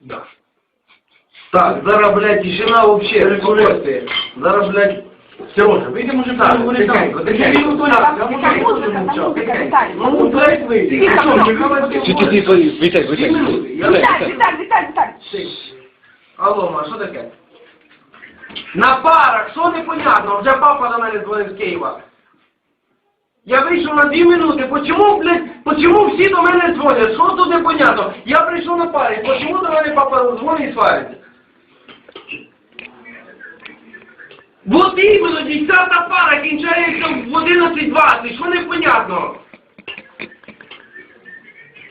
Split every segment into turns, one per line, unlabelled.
Да. Так, зараз, блядь, тишина вообще, спокойствие. Зараз, блядь,
Сережа, вийди,
тихенько, тихенько.
Так, я можу
тихенько,
мовчати,
тихенько. Ну, блядь, вийди.
Тихо,
Що,
Чи ти ти.
Я-
вітай.
Віталь, Віталь, Віталь, Віталь.
Алло, ма, що таке? На парах, що непонятно? Вже папа до мене дзвонив з Києва. Я вийшов на дві минути. Почему, блядь, почему всі до мене дзвонять? Що тут непонятно? Я прийшов на парі. Почему до мене папа дзвонить і свариться? Вот іменно, 10 пара кінчається в 11.20. Що непонятно?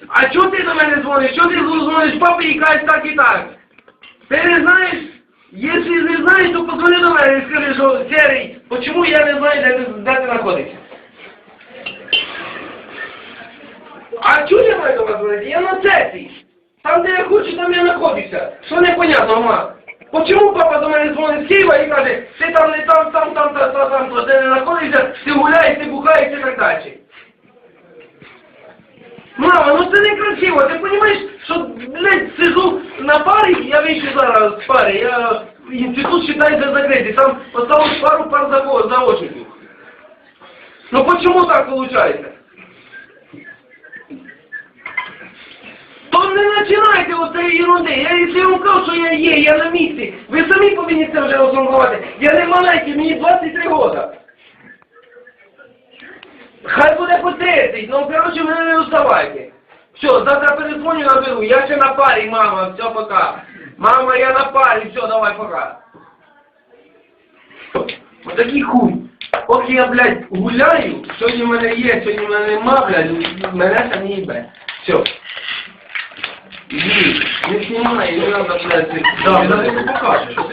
А чого ти до мене дзвониш? Чого ти дзвониш папі і кажеш так і так? Ти не знаєш? Якщо не знаєш, то позвони до мене і скажи, що Серий, почему я не знаю, де ти, де ти знаходишся? А чого я маю до вас дзвонити? Я на сесії. Там, де я хочу, там я знаходжуся. Що непонятно, ма? Почему папа до мене дзвонить з Києва і каже, ти там не там, там, там, там, там, там, там, де не знаходишся, ти гуляєш, ти бухаєш і так далі. Мама, ну це некрасиво, ти розумієш, що, блядь, сижу на парі, я вийшов зараз з пари, я інститут вважається закритий, там осталось пару пар заво- заочників. Ну почему так получается? Починайте оцеї ерунди. Я якщо вам кажу, що я є, я на місці. Ви самі повинні це вже розрахувати. Я не маленький, мені 23 роки. Хай буде по 30, ну коротше мене не уставайте. Все, завтра перезвоню наберу, я ще на парі, мама, все, пока. Мама, я на парі, все, давай, пока. Отакий хуй. Ох я, блядь, гуляю, сьогодні в мене є, сьогодні в мене нема, блядь, мене не їбе. Все. Іди, не знімай, не треба, блядь,
Да, я тобі покажу.